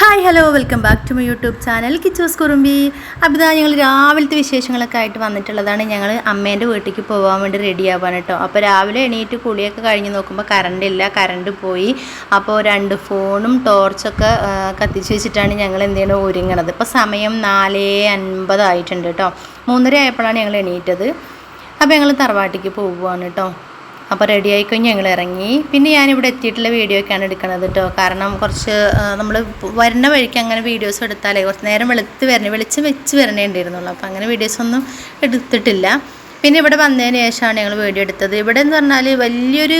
Hi hello welcome back to my YouTube channel Kitchos Kurumbi. ഇതാ ഞങ്ങൾ രാവിലത്തെ വിശേഷങ്ങളൊക്കെ ആയിട്ട് വന്നിട്ടുള്ളതാണ്. ഞങ്ങൾ അമ്മേന്റെ വീട്ടിലേക്ക് പോകാൻ വേണ്ടി റെഡി ആവാൻ കേട്ടോ. അപ്പോൾ രാവിലെ എണീറ്റ് കുളിയൊക്കെ കഴിഞ്ഞ് നോക്കുമ്പോൾ കറണ്ട് ഇല്ല കറണ്ട് പോയി. അപ്പോൾ രണ്ട് ഫോണും ടോർച്ചൊക്കെ കത്തിച്ച് വെച്ചിട്ടാണ് ഞങ്ങൾ എന്ത് ചെയ്യണത്? ഒരുങ്ങണത്. ഇപ്പോൾ സമയം നാല് അൻപതായിട്ടുണ്ട് കേട്ടോ. മൂന്നര ആയപ്പോഴാണ് ഞങ്ങൾ എണീറ്റത്. അപ്പോൾ ഞങ്ങൾ തറവാട്ടിക്ക് പോവുകയാണ് കേട്ടോ. അപ്പോൾ റെഡി ആയിക്കഴിഞ്ഞ് ഞങ്ങൾ ഇറങ്ങി. പിന്നെ ഞാനിവിടെ എത്തിയിട്ടുള്ള വീഡിയോ ഒക്കെയാണ് എടുക്കണത് കേട്ടോ കാരണം കുറച്ച് നമ്മൾ വരുന്ന വഴിക്ക് അങ്ങനെ വീഡിയോസ് എടുത്താലേ കുറച്ച് നേരം വെളുത്ത് വരണേ വെളിച്ചം വെച്ച് വരണേ ഉണ്ടായിരുന്നുള്ളൂ. അപ്പോൾ അങ്ങനെ വീഡിയോസ് ഒന്നും എടുത്തിട്ടില്ല. പിന്നെ ഇവിടെ വന്നതിന് ശേഷമാണ് ഞങ്ങൾ വീഡിയോ എടുത്തത്. ഇവിടെ എന്ന് പറഞ്ഞാൽ വലിയൊരു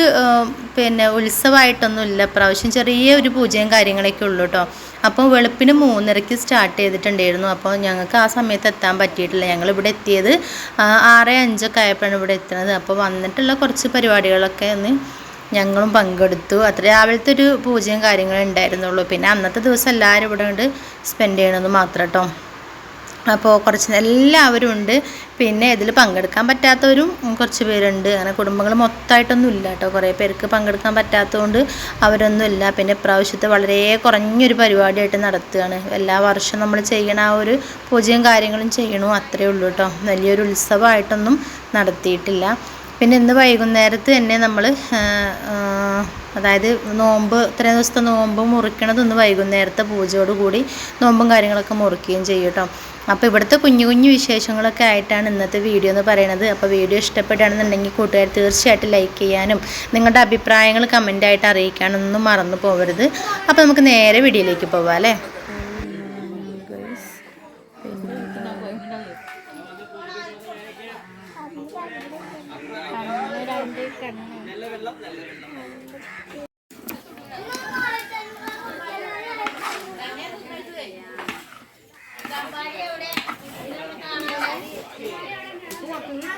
പിന്നെ ഉത്സവമായിട്ടൊന്നും ഇല്ല പ്രാവശ്യം ചെറിയ ഒരു പൂജയും കാര്യങ്ങളൊക്കെ ഉള്ളൂ കേട്ടോ അപ്പോൾ വെളുപ്പിന് മൂന്നരയ്ക്ക് സ്റ്റാർട്ട് ചെയ്തിട്ടുണ്ടായിരുന്നു. അപ്പോൾ ഞങ്ങൾക്ക് ആ സമയത്ത് എത്താൻ പറ്റിയിട്ടില്ല. ഞങ്ങൾ ഇവിടെ എത്തിയത് ആറ് അഞ്ചൊക്കെ ആയപ്പോഴാണ് ഇവിടെ എത്തുന്നത്. അപ്പോൾ വന്നിട്ടുള്ള കുറച്ച് പരിപാടികളൊക്കെ ഒന്ന് ഞങ്ങളും പങ്കെടുത്തു. അത്ര രാവിലത്തെ ഒരു പൂജയും കാര്യങ്ങളും ഉണ്ടായിരുന്നുള്ളൂ. പിന്നെ അന്നത്തെ ദിവസം എല്ലാവരും ഇവിടെ കൊണ്ട് സ്പെൻഡ് ചെയ്യണമെന്ന് മാത്രം കേട്ടോ. അപ്പോൾ കുറച്ച് എല്ലാവരും ഉണ്ട്. പിന്നെ ഇതിൽ പങ്കെടുക്കാൻ പറ്റാത്തവരും കുറച്ച് പേരുണ്ട്. അങ്ങനെ കുടുംബങ്ങൾ മൊത്തമായിട്ടൊന്നും ഇല്ല കേട്ടോ. കുറേ പേർക്ക് പങ്കെടുക്കാൻ പറ്റാത്തതുകൊണ്ട് അവരൊന്നും ഇല്ല. പിന്നെ ഇപ്രാവശ്യത്തെ വളരെ കുറഞ്ഞൊരു പരിപാടിയായിട്ട് നടത്തുകയാണ്. എല്ലാ വർഷവും നമ്മൾ ചെയ്യണ ആ ഒരു പൂജയും കാര്യങ്ങളും ചെയ്യണു അത്രയേ ഉള്ളൂ കേട്ടോ. വലിയൊരു ഉത്സവമായിട്ടൊന്നും നടത്തിയിട്ടില്ല. പിന്നെ ഇന്ന് വൈകുന്നേരത്ത് തന്നെ നമ്മൾ അതായത് നോമ്പ് ഇത്രയും ദിവസത്തെ നോമ്പ് മുറിക്കണത് ഇന്ന് വൈകുന്നേരത്തെ പൂജയോട് കൂടി നോമ്പും കാര്യങ്ങളൊക്കെ മുറിക്കുകയും ചെയ്യും കേട്ടോ. അപ്പോൾ ഇവിടുത്തെ കുഞ്ഞു കുഞ്ഞു വിശേഷങ്ങളൊക്കെ ആയിട്ടാണ് ഇന്നത്തെ വീഡിയോ എന്ന് പറയുന്നത് അപ്പോൾ വീഡിയോ ഇഷ്ടപ്പെടുകയാണെന്നുണ്ടെങ്കിൽ കൂട്ടുകാർ തീർച്ചയായിട്ടും ലൈക്ക് ചെയ്യാനും നിങ്ങളുടെ അഭിപ്രായങ്ങൾ കമന്റായിട്ട് അറിയിക്കാനൊന്നും മറന്നു പോകരുത്. അപ്പോൾ നമുക്ക് നേരെ വീഡിയോയിലേക്ക് പോവാം അല്ലേ?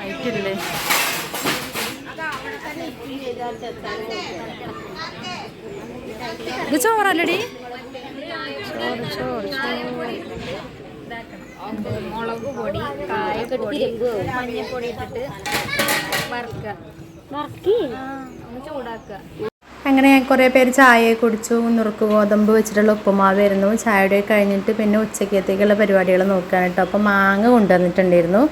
ആയിട്ടില്ലേ? ഇത് ചോറല്ലടി? മുളക് പൊടി കായപ്പൊടി മഞ്ഞപ്പൊടി ഇട്ടിട്ട് വറുക്കുക. ഒന്ന് ചൂടാക്കുക. അങ്ങനെ കുറേ പേര് ചായ കുടിച്ചു നുറുക്ക് ഗോതമ്പ് വെച്ചിട്ടുള്ള ഉപ്പുമാവായിരുന്നു. ചായയുടെ കഴിഞ്ഞിട്ട് പിന്നെ ഉച്ചക്കത്തേക്കുള്ള പരിപാടികൾ നോക്കുകയാണ് കേട്ടോ. അപ്പോൾ മാങ്ങ കൊണ്ടുവന്നിട്ടുണ്ടായിരുന്നു.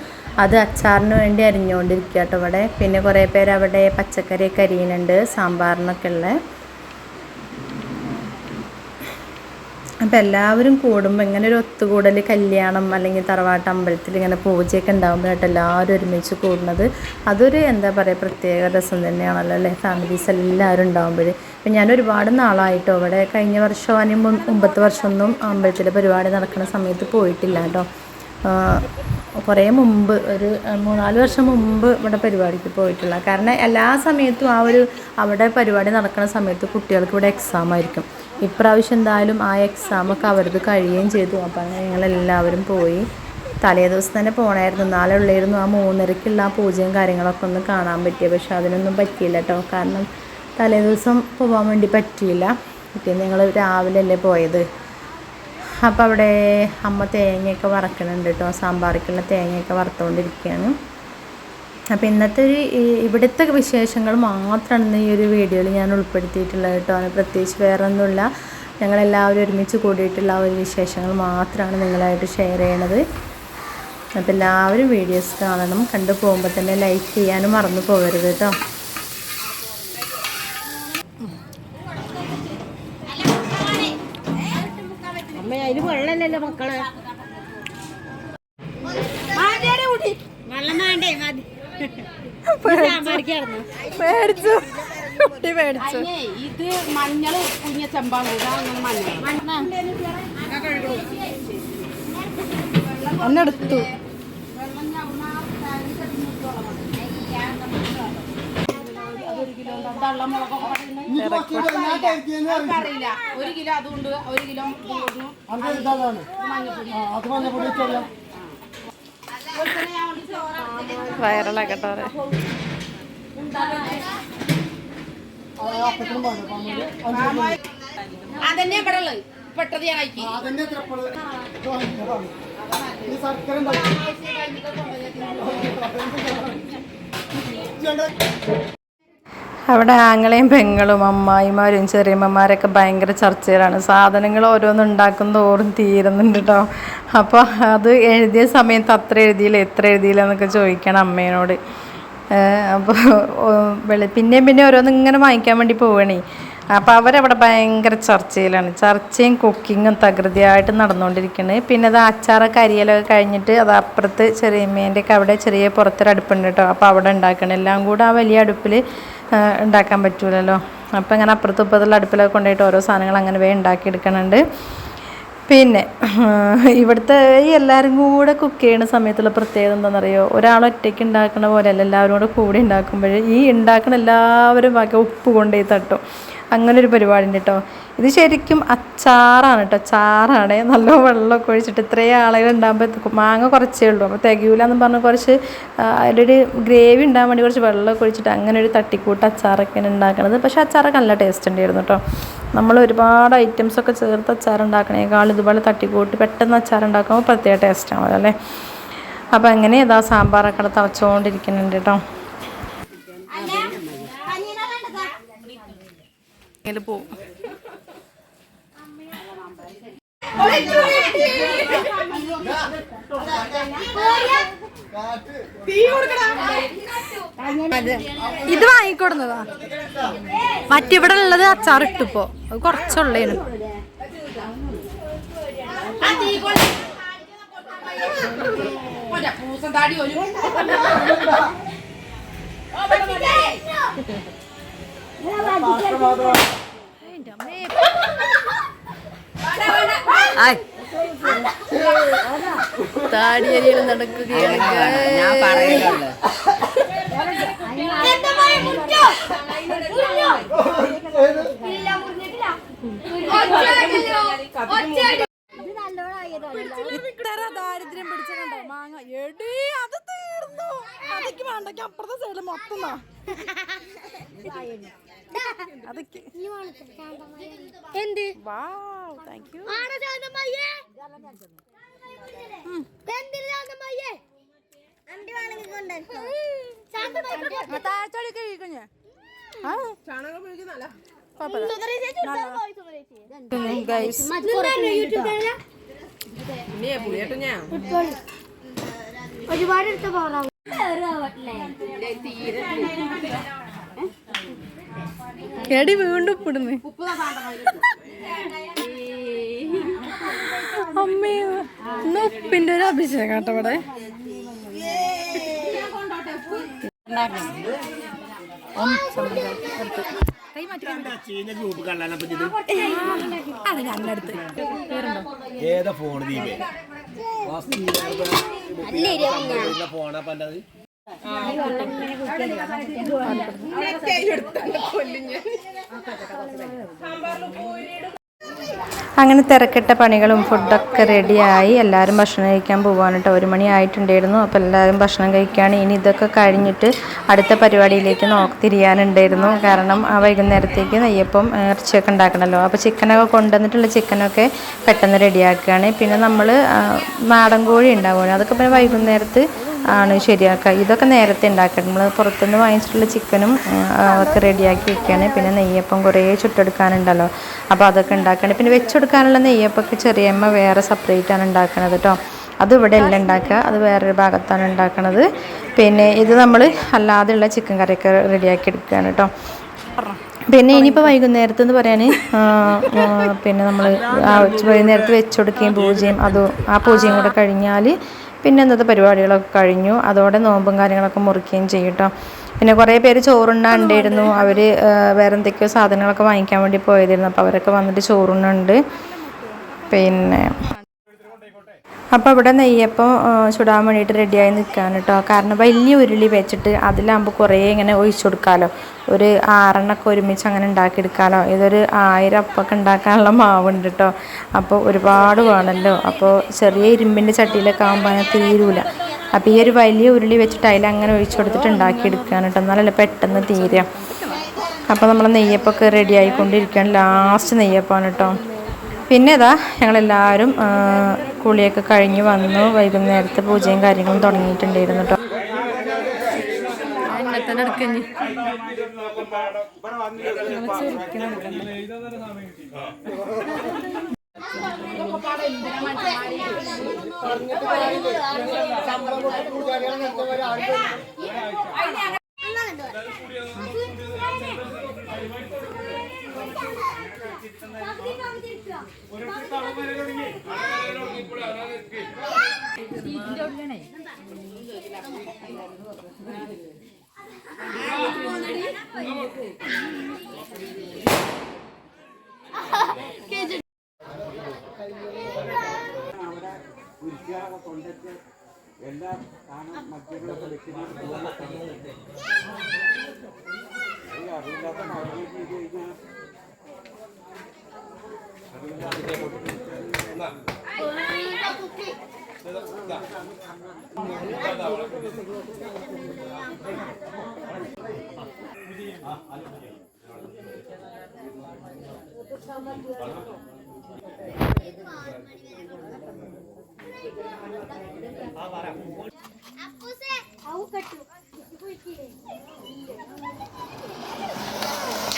അത് അച്ചാറിന് വേണ്ടി അരിഞ്ഞുകൊണ്ടിരിക്കുക കേട്ടോ ഇവിടെ. പിന്നെ കുറേ പേര് അവിടെ പച്ചക്കറിയൊക്കെ അരിയുന്നുണ്ട് സാമ്പാറിനൊക്കെ ഉള്ള. അപ്പോൾ എല്ലാവരും കൂടുമ്പോൾ ഇങ്ങനെ ഒരു ഒത്തുകൂടൽ കല്യാണം അല്ലെങ്കിൽ തറവാട്ട് അമ്പലത്തിൽ ഇങ്ങനെ പൂജയൊക്കെ ഉണ്ടാകുമ്പോഴായിട്ട് എല്ലാവരും ഒരുമിച്ച് കൂടുന്നത്. അതൊരു എന്താ പറയുക പ്രത്യേക രസം തന്നെയാണല്ലോ അല്ലേ? ഫാമിലീസ് എല്ലാവരും ഉണ്ടാകുമ്പോൾ ഇപ്പം ഞാൻ ഒരുപാട് നാളായിട്ടോ ഇവിടെ കഴിഞ്ഞ വർഷം അല്ലെങ്കിൽ മുമ്പത്തെ വർഷമൊന്നും അമ്പലത്തിലെ പരിപാടി നടക്കുന്ന സമയത്ത് പോയിട്ടില്ല കേട്ടോ. കുറേ മുമ്പ് ഒരു മൂന്നാൽ വർഷം മുമ്പ് ഇവിടെ പരിപാടിക്ക് പോയിട്ടുള്ള. കാരണം എല്ലാ സമയത്തും ആ ഒരു അവിടെ പരിപാടി നടക്കുന്ന സമയത്ത് കുട്ടികൾക്ക് ഇവിടെ എക്സാം ആയിരിക്കും. ഇപ്രാവശ്യം എന്തായാലും ആ എക്സാമൊക്കെ അവരത് കഴിയുകയും ചെയ്തു. അപ്പോൾ അങ്ങനെ ഞങ്ങളെല്ലാവരും പോയി. തലേ ദിവസം തന്നെ പോകണമായിരുന്നു നാളെ ഉള്ളായിരുന്നു ആ മൂന്നരയ്ക്കുള്ള ആ പൂജയും കാര്യങ്ങളൊക്കെ ഒന്ന് കാണാൻ പറ്റിയ. പക്ഷെ അതിനൊന്നും പറ്റിയില്ല കേട്ടോ കാരണം തലേ ദിവസം പോകാൻ വേണ്ടി പറ്റിയില്ല. പിന്നെ ഞങ്ങൾ രാവിലെ അല്ലേ പോയത്? അപ്പോൾ അവിടെ അമ്മ തേങ്ങയൊക്കെ വറക്കണുണ്ട് കേട്ടോ സാമ്പാറിക്കുള്ള തേങ്ങയൊക്കെ വറുത്തുകൊണ്ടിരിക്കുകയാണ് അപ്പോൾ ഇന്നത്തെ ഒരു ഇവിടുത്തെ വിശേഷങ്ങൾ മാത്രമാണ് ഈ ഒരു വീഡിയോയിൽ ഞാൻ ഉൾപ്പെടുത്തിയിട്ടുള്ളത് കേട്ടോ. അതിന് പ്രത്യേകിച്ച് വേറെ ഒന്നുമില്ല ഞങ്ങളെല്ലാവരും ഒരുമിച്ച് കൂടിയിട്ടുള്ള ആ ഒരു വിശേഷങ്ങൾ മാത്രമാണ് നിങ്ങളായിട്ട് ഷെയർ ചെയ്യണത്. അപ്പോൾ എല്ലാവരും വീഡിയോസ് കാണണം. കണ്ടു പോകുമ്പോൾ തന്നെ ലൈക്ക് ചെയ്യാനും മറന്നു പോകരുത് കേട്ടോ. അതിന് വെള്ളമല്ലല്ലോ മക്കളെ. വെള്ളം വേണ്ടേ മതി പേടിച്ചു. കുട്ടി പേടിച്ചു. ഇത് മഞ്ഞൾ കുഞ്ഞ ചെമ്പാണ്. മഞ്ഞൾ അറിയില്ല ഒരു കിലോ അതുകൊണ്ട് ഒരു കിലോ ഇത് വൈറലാക്കട്ടോ അതന്നെ ഇവിടെ ഉള്ളത്. പെട്ടത് ഞാൻ അയക്കി അവിടെ ആങ്ങളെയും പെങ്ങളും അമ്മായിമാരും ചെറിയമ്മമാരൊക്കെ ഭയങ്കര ചർച്ചയിലാണ്. സാധനങ്ങൾ ഓരോന്നും ഉണ്ടാക്കും തോറും തീരുന്നുണ്ട് കേട്ടോ അപ്പോൾ അത് എഴുതിയ സമയത്ത് അത്ര എഴുതിയില്ല എത്ര എഴുതിയില്ല എന്നൊക്കെ ചോദിക്കണം അമ്മേനോട്. അപ്പോൾ വെളി പിന്നെയും പിന്നെ ഓരോന്നും ഇങ്ങനെ വാങ്ങിക്കാൻ വേണ്ടി പോവണേ. അപ്പോൾ അവരവിടെ ഭയങ്കര ചർച്ചയിലാണ്. ചർച്ചയും കുക്കിങ്ങും തകൃതിയായിട്ട് നടന്നുകൊണ്ടിരിക്കുന്നത് പിന്നെ അത് അച്ചാറൊക്കെ അരിയലൊക്കെ കഴിഞ്ഞിട്ട് അത് അപ്പുറത്ത് ചെറിയമ്മേന്റെയൊക്കെ അവിടെ ചെറിയ പുറത്തൊരു അടുപ്പുണ്ട് കേട്ടോ അപ്പോൾ അവിടെ ഉണ്ടാക്കണം. എല്ലാം കൂടെ ആ വലിയ അടുപ്പിൽ ഉണ്ടാക്കാൻ പറ്റൂലല്ലോ. അപ്പോൾ ഇങ്ങനെ അപ്പുറത്തും ഇപ്പുറത്തുള്ള അടുപ്പിലൊക്കെ കൊണ്ടുപോയിട്ട് ഓരോ സാധനങ്ങൾ അങ്ങനെ വേ ഉണ്ടാക്കിയെടുക്കണുണ്ട്. പിന്നെ ഇവിടുത്തെ ഈ എല്ലാവരും കൂടെ കുക്ക് ചെയ്യുന്ന സമയത്തുള്ള പ്രത്യേകത എന്താണെന്നറിയോ? ഒരാൾ ഒറ്റയ്ക്ക് ഉണ്ടാക്കുന്ന പോലെയല്ല എല്ലാവരും കൂടെ കൂടി ഉണ്ടാക്കുമ്പോൾ ഈ ഉണ്ടാക്കുന്ന എല്ലാവരും ബാക്കി ഉപ്പ് കൊണ്ടുപോയി തട്ടും. അങ്ങനെ ഒരു പരിപാടി ഉണ്ട് കേട്ടോ ഇത് ശരിക്കും അച്ചാറാണ് കേട്ടോ ചാറാണ് നല്ല വെള്ളമൊക്കെ ഒഴിച്ചിട്ട് ഇത്രയും ആളുകൾ ഉണ്ടാകുമ്പോൾ മാങ്ങ കുറച്ചേ ഉള്ളൂ. അപ്പോൾ തികയൂല എന്ന് പറഞ്ഞ് കുറച്ച് അതിന്റെ അതിലൊരു ഗ്രേവി ഉണ്ടാകാൻ വേണ്ടി കുറച്ച് വെള്ളമൊക്കെ ഒഴിച്ചിട്ട് അങ്ങനെ ഒരു തട്ടിക്കൂട്ട് അച്ചാറൊക്കെയാണ് ഉണ്ടാക്കുന്നത് പക്ഷേ അച്ചാറൊക്കെ നല്ല ടേസ്റ്റ് ഉണ്ടായിരുന്നു കേട്ടോ നമ്മൾ ഒരുപാട് ഐറ്റംസ് ഒക്കെ ചേർത്ത് അച്ചാർ ഉണ്ടാക്കണേക്കാൾ ഇതുപോലെ തട്ടിക്കൂട്ട് പെട്ടെന്ന് അച്ചാർ ഉണ്ടാക്കുമ്പോൾ പ്രത്യേക ടേസ്റ്റാണല്ലോ അല്ലേ? അപ്പോൾ അങ്ങനെ ഇതാ സാമ്പാറൊക്കെ തവച്ചുകൊണ്ടിരിക്കുന്നുണ്ട് കേട്ടോ ഇതിൽ പോവും. ഇത് വാങ്ങിക്കൊടുന്നതാ. മറ്റിവിടെ ഉള്ളത് അച്ചാർ ഇട്ടിപ്പോ അത് കുറച്ചുള്ളേനു. പൂസം താടി ഒരു താടിയരിയിൽ നടക്കുകയാണ് ഞാൻ പറയുന്നുണ്ട് ദാരിദ്ര്യം പിടിച്ച മാങ്ങ. എടി അതൊക്കെ വേണ്ടക്ക് അപ്പുറത്തെ സൈഡിൽ മൊത്തം. അതൊക്കെ. എന്ത്? വാവ് താങ്ക് യു കഴിക്കഞ്ഞേ ഒരുപാട് എടുത്ത പോറാവും എടി വീണ്ടും ഇപ്പിടുന്നു ഉപ്പ് താണ്ട അമ്മേ ഇന്ന് ഉപ്പിന്റെ ഒരു അഭിഷേകം കേട്ടോ ഇവിടെ. ഏതാ ഫോൺ ദീപേ ഫോണാ പണ്ടത് അങ്ങനെ തിരക്കിട്ട പണികളും ഫുഡൊക്കെ റെഡിയായി എല്ലാവരും ഭക്ഷണം കഴിക്കാൻ പോകാനിട്ട് ഒരു മണി ആയിട്ടുണ്ടായിരുന്നു. അപ്പോൾ എല്ലാവരും ഭക്ഷണം കഴിക്കുകയാണ് ഇനി ഇതൊക്കെ കഴിഞ്ഞിട്ട് അടുത്ത പരിപാടിയിലേക്ക് നോക്കി തിരിയാനുണ്ടായിരുന്നു. കാരണം ആ വൈകുന്നേരത്തേക്ക് നെയ്യപ്പം ഇറച്ചിയൊക്കെ ഉണ്ടാക്കണമല്ലോ അപ്പോൾ ചിക്കനൊക്കെ കൊണ്ടുവന്നിട്ടുള്ള ചിക്കനൊക്കെ പെട്ടെന്ന് റെഡിയാക്കുകയാണ് പിന്നെ നമ്മൾ നാടൻ കോഴി ഉണ്ടാവുകയാണ് അതൊക്കെ പിന്നെ വൈകുന്നേരത്ത് ആണ് ശരിയാക്കുക. ഇതൊക്കെ നേരത്തെ ഉണ്ടാക്കുക നമ്മൾ പുറത്തുനിന്ന് വാങ്ങിച്ചിട്ടുള്ള ചിക്കനും ഒക്കെ റെഡിയാക്കി വെക്കുകയാണ്. പിന്നെ നെയ്യപ്പം കുറേ ചുട്ടെടുക്കാനുണ്ടല്ലോ. അപ്പോൾ അതൊക്കെ ഉണ്ടാക്കണം. പിന്നെ വെച്ചെടുക്കാനുള്ള നെയ്യപ്പൊക്കെ ചെറിയമ്മ വേറെ സെപ്പറേറ്റ് ആണ് ഉണ്ടാക്കുന്നത് കേട്ടോ അത് ഇവിടെ അല്ല ഉണ്ടാക്കുക. അത് വേറൊരു ഭാഗത്താണ് ഉണ്ടാക്കുന്നത് പിന്നെ ഇത് നമ്മൾ അല്ലാതെയുള്ള ചിക്കൻ കറിയൊക്കെ റെഡിയാക്കി എടുക്കുകയാണ് കേട്ടോ പിന്നെ ഇനിയിപ്പോൾ വൈകുന്നേരത്ത് എന്ന് പറയാൻ പിന്നെ നമ്മൾ വൈകുന്നേരത്ത് വെച്ചുകൊടുക്കുകയും പൂജയും അതും ആ പൂജയും കൂടെ കഴിഞ്ഞാൽ പിന്നെ ഇന്നത്തെ പരിപാടികളൊക്കെ കഴിഞ്ഞു. അതോടെ നോമ്പും കാര്യങ്ങളൊക്കെ മുറിക്കുകയും ചെയ്യും കേട്ടോ പിന്നെ കുറേ പേര് ചോറുണ്ണാണ്ടായിരുന്നു അവർ വേറെ എന്തൊക്കെയോ സാധനങ്ങളൊക്കെ വാങ്ങിക്കാൻ വേണ്ടി പോയതായിരുന്നു. അപ്പോൾ അവരൊക്കെ വന്നിട്ട് ചോറുണ്ണുണ്ട്. പിന്നെ അപ്പോൾ ഇവിടെ നെയ്യപ്പം ചുടാൻ വേണ്ടിയിട്ട് റെഡിയായി നിൽക്കുകയാണ് കേട്ടോ കാരണം വലിയ ഉരുളി വെച്ചിട്ട് അതിലാകുമ്പോൾ കുറേ ഇങ്ങനെ ഒഴിച്ചു കൊടുക്കാമല്ലോ ഒരു ആറെണ്ണൊക്കെ ഒരുമിച്ച് അങ്ങനെ ഉണ്ടാക്കിയെടുക്കാമല്ലോ ഇതൊരു ആയിരം അപ്പൊക്കെ ഉണ്ടാക്കാനുള്ള മാവുണ്ട് കേട്ടോ അപ്പോൾ ഒരുപാട് വേണമല്ലോ അപ്പോൾ ചെറിയ ഇരുമ്പിന്റെ ചട്ടിയിലൊക്കെ ആകുമ്പോൾ അങ്ങനെ തീരൂല. അപ്പോൾ ഈ ഒരു വലിയ ഉരുളി വെച്ചിട്ട് അതിൽ അങ്ങനെ ഒഴിച്ചു കൊടുത്തിട്ട് ഉണ്ടാക്കിയെടുക്കുകയാണ് കേട്ടോ എന്നാലല്ലേ പെട്ടെന്ന് തീരുക അപ്പോൾ നമ്മൾ നെയ്യപ്പൊക്കെ റെഡി ആയിക്കൊണ്ടിരിക്കുകയാണ്. ലാസ്റ്റ് നെയ്യപ്പമാണ് കേട്ടോ പിന്നെ ഇതാ ഞങ്ങളെല്ലാവരും കുളിയൊക്കെ കഴിഞ്ഞ് വന്നു. വൈകുന്നേരത്തെ പൂജയും കാര്യങ്ങളും തുടങ്ങിയിട്ടുണ്ടായിരുന്നു കേട്ടോ അവിടെ തൊണ്ടത്ത് എല്ലാ സ്ഥാനം മദ്യങ്ങളൊക്കെ വെക്കുന്ന അറിയില്ലാത്ത മഴ ചെയ്ത് കഴിഞ്ഞാൽ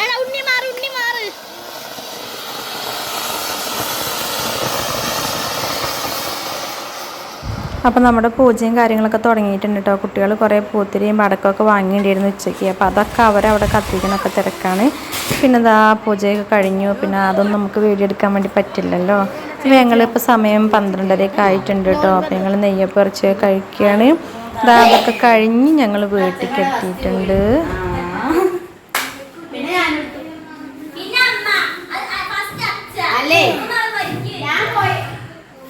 എടാ ഉണ്ണി മാറ് ഉണ്ണി മാറ്. അപ്പോൾ നമ്മുടെ പൂജയും കാര്യങ്ങളൊക്കെ തുടങ്ങിയിട്ടുണ്ട് കേട്ടോ കുട്ടികൾ കുറേ പൂത്തിരിയും പടക്കമൊക്കെ വാങ്ങിയിട്ടുണ്ടായിരുന്നു ഉച്ചയ്ക്ക്. അപ്പോൾ അതൊക്കെ അവരവിടെ കത്തിക്കണൊക്കെ തിരക്കാണ്. പിന്നെ ഇതാ പൂജയൊക്കെ കഴിഞ്ഞു. പിന്നെ അതൊന്നും നമുക്ക് വീഡിയോ എടുക്കാൻ വേണ്ടി പറ്റില്ലല്ലോ. അപ്പോൾ ഞങ്ങളിപ്പോൾ സമയം പന്ത്രണ്ടരയൊക്കെ ആയിട്ടുണ്ട് കേട്ടോ അപ്പോൾ ഞങ്ങൾ നെയ്യപ്പറിച്ച് കഴിക്കുകയാണ്. ഇതാ അതൊക്കെ കഴിഞ്ഞ് ഞങ്ങൾ വീട്ടിലേക്ക് എത്തിയിട്ടുണ്ട്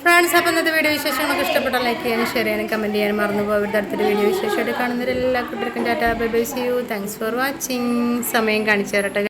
ഫ്രണ്ട്സ് അപ്പോൾ ഇന്നത്തെ വീഡിയോ വിശേഷങ്ങളൊക്കെ ഇഷ്ടപ്പെട്ടാൽ ലൈക്ക് ചെയ്യാനും ഷെയർ ചെയ്യാനും കമന്റ് ചെയ്യാനും മറന്നു പോകരുത്. അടുത്തൊരു വീഡിയോ വിശേഷമായിട്ട് കാണുന്നവരെല്ലാ കുട്ടികൾക്കും tata bye bye see you thanks for watching സമയം കാണിച്ചു തരട്ടെ.